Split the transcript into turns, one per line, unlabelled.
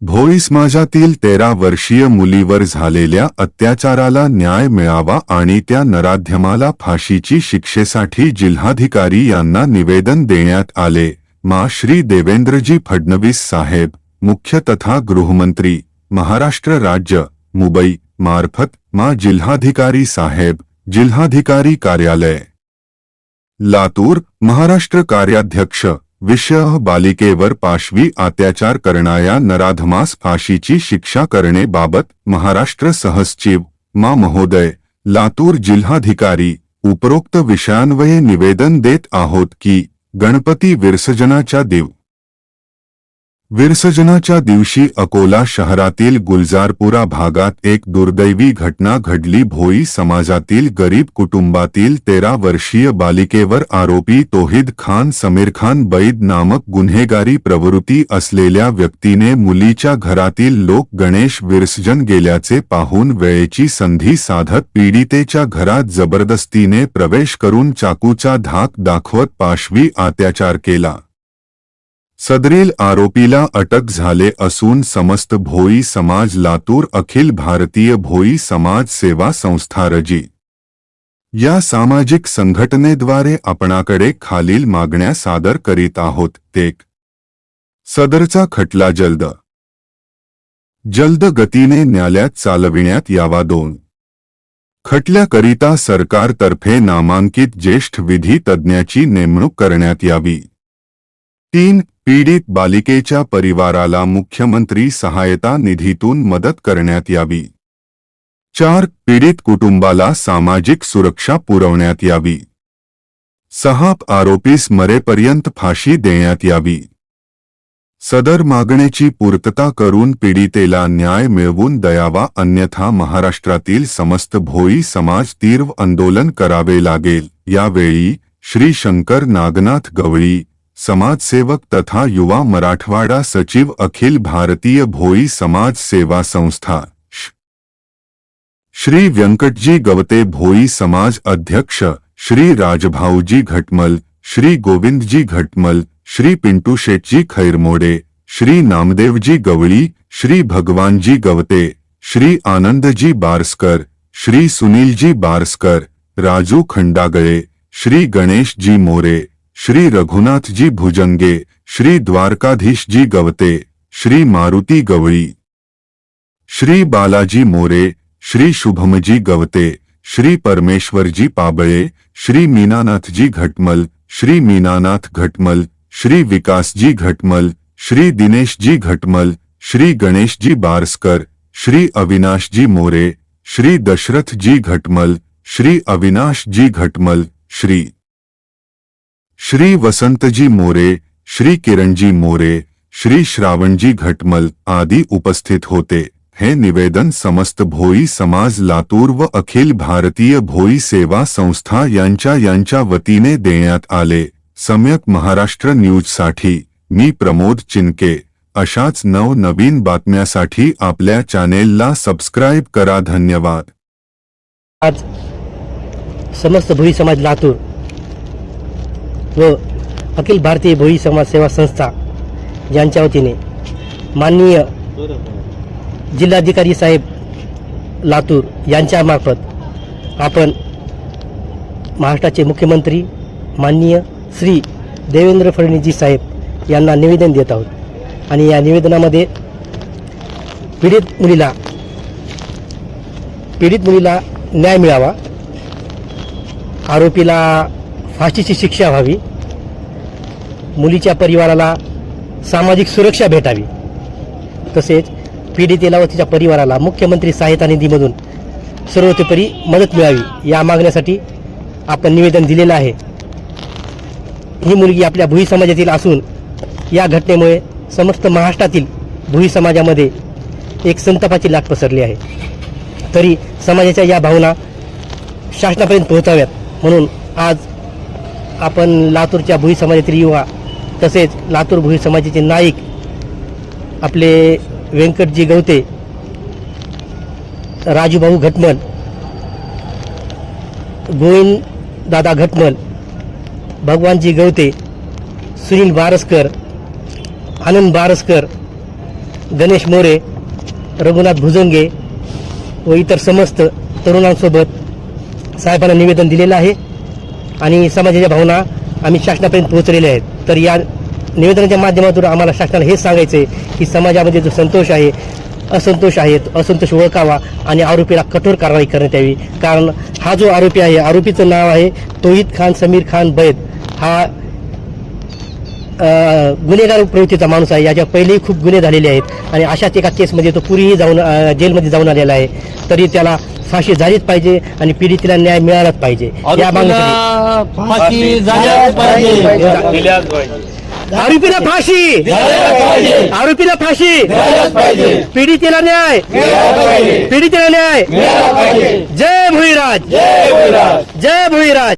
भोई समाजातील तेरा वर्षीय मुलीवर झालेल्या अत्याचाराला न्याय मिळावा आणि त्या नराध्यमाला फाशीची शिक्षेसाठी जिल्हाधिकारी यांना निवेदन देण्यात आले. मा. श्री. देवेंद्रजी फडणवीस साहेब मुख्य तथा गृहमंत्री महाराष्ट्र राज्य मुंबई मार्फत मा. जिल्हाधिकारी साहेब जिल्हाधिकारी कार्यालय. लातूर महाराष्ट्र कार्याध्यक्ष विषय बालिकेवर पाशवी अत्याचार करणाऱ्या नराधमास फाशीची शिक्षा करणे बाबत महाराष्ट्र सहसचिव मा महोदय लातूर जिल्हाधिकारी उपरोक्त विषयांवये निवेदन देत आहोत की गणपती विसर्जनाच्या दिव विसर्जनाच्या दिवशी अकोला शहरातील गुलजारपुरा भागात एक दुर्दैवी घटना घडली. भोई समाजातील गरीब कुटुंबातील तेरा वर्षीय बालिकेवर आरोपी तोहिद खान समीर खान बैद नामक गुन्हेगारी प्रवृत्ती असलेल्या व्यक्तीने मुलीच्या घरातील लोक गणेश विसर्जन गेल्याचे पाहून वेळेची संधी साधत पीडितेच्या घरात जबरदस्तीने प्रवेश करून चाकूचा धाक दाखवत पाशवी अत्याचार केला. सदरील आरोपीला अटक झाले असून समस्त भोई समाज लातूर अखिल भारतीय भोई समाज सेवा संस्था रजी. या सामाजिक संघटनेद्वारे आपणाकडे खालील मागण्या सादर करीत आहोत. एक. सदरचा खटला जलद. जलद गतीने न्यायालयात चालविण्यात यावा. दोन. खटल्याकरिता सरकारतर्फे नामांकित ज्येष्ठ विधी तज्ज्ञाची नेमणूक करण्यात यावी. तीन. पीडित बालिकेच्या परिवाराला मुख्यमंत्री सहायता निधीतून मदत करण्यात यावी. चार पीडित कुटुंबाला सामाजिक सुरक्षा पुरवण्यात यावी. सहा आरोपीस मरेपर्यंत फाशी देण्यात यावी. सदर मागणीची पूर्तता करून पीडितेला न्याय मिळवून दयावा अन्यथा महाराष्ट्रातील समस्त भोई समाज तीव्र आंदोलन करावे लागेल. यावेळी श्री शंकर नागनाथ गवळी समाजसेवक तथा युवा मराठवाडा सचिव अखिल भारतीय भोई समाज सेवा संस्था श. श्री व्यंकटजी गवते भोई समाज अध्यक्ष श्री राजभाऊजी घटमल श्री गोविंदजी घटमल श्री पिंटू शेटजी खैरमोडे श्री नामदेवजी गवळी श्री भगवानजी गवते श्री आनंदजी बारस्कर श्री सुनीलजी बारस्कर राजू खंडागळे श्री गणेशजी मोरे श्री रघुनाथजी भुजंगे श्री द्वारकाधीशजी गवते श्री मारुती गवळी श्री बालाजी मोरे श्री शुभमजी गवते श्री परमेश्वरजी पाबळे श्री मीनानाथजी घटमल श्री मीनानाथ घटमल श्री विकासजी घटमल श्री दिनेशजी घटमल श्री गणेशजी बारस्कर श्री अविनाशजी मोरे श्री दशरथजी घटमल श्री अविनाशजी घटमल श्री वसंतजी मोरे श्री किरणजी मोरे श्री श्रावणजी घटमल आदी उपस्थित होते. हे निवेदन समस्त भोई समाज लातूर व अखिल भारतीय भोई सेवा संस्था यांच्या यांच्या वतीने देण्यात आले. सम्यक महाराष्ट्र न्यूजसाठी मी प्रमोद चिनके. अशाच नवनवीन बातम्यासाठी आपल्या चॅनेलला सबस्क्राईब करा. धन्यवाद.
आज समस्त भोई समाज लातूर व अखिल भारतीय भोई समाज सेवा संस्था यांच्या वतीने माननीय जिल्हाधिकारी साहेब लातूर यांच्यामार्फत आपण महाराष्ट्राचे मुख्यमंत्री माननीय श्री देवेंद्र फडणवीसजी साहेब यांना निवेदन देत आहोत. आणि या निवेदनामध्ये पीडित मुलीला पीडित मुलीला न्याय मिळावा. आरोपीला फाशीची शिक्षा व्हावी. मुलीच्या परिवाराला सामाजिक सुरक्षा भेटावी. तसेच पीडितेला व तिच्या परिवाराला मुख्यमंत्री सहायता निधीमधून सर्वतोपरी मदत मिळावी या मागण्यासाठी आपण निवेदन दिलेलं आहे. ही मुलगी आपल्या भुई समाजातील असून या घटनेमुळे समस्त महाराष्ट्रातील भुई समाजामध्ये एक संतापाची लाट पसरली आहे. तरी समाजाच्या या भावना शासनापर्यंत पोहोचाव्यात म्हणून आज आपण लातूरच्या भुई समाजातील युवा तसेच लातूर भुई समाजाचे नाईक आपले व्यंकटजी गवते राजूभाऊ घटमल गोविंद दादा घटमल भगवानजी गवते सुनील बारसकर आनंद बारसकर गणेश मोरे रघुनाथ भुजंगे व इतर समस्त तरुणांसोबत साहेबांना निवेदन दिलेलं आहे. आणि समाजाच्या भावना आम्ही शासनापर्यंत पोहोचलेल्या आहेत. तर या निवेदनाच्या माध्यमातून आम्हाला शासनाला हेच सांगायचं आहे की समाजामध्ये जो संतोष आहे असंतोष आहे असंतोष ओळखावा आणि आरोपीला कठोर कारवाई करण्यात यावी. कारण हा जो आरोपी आहे आरोपीचं नाव आहे तोहिद खान समीर खान बैद. हा गुन्हेगार प्रवृत्तीचा माणूस आहे. याच्या पहिलेही खूप गुन्हे झालेले आहेत. आणि अशाच एका केसमध्ये तो पुरीही जाऊन जेलमध्ये जाऊन आलेला आहे. तरी त्याला फाशी झालीच पाहिजे आणि पीडितीला न्याय मिळालाच पाहिजे. या मागणीसाठी. आरोपीला फाशी. आरोपीला फाशी. पीडितेला न्याय. पीडितेला न्याय. जय भुईराज. जय भुईराज.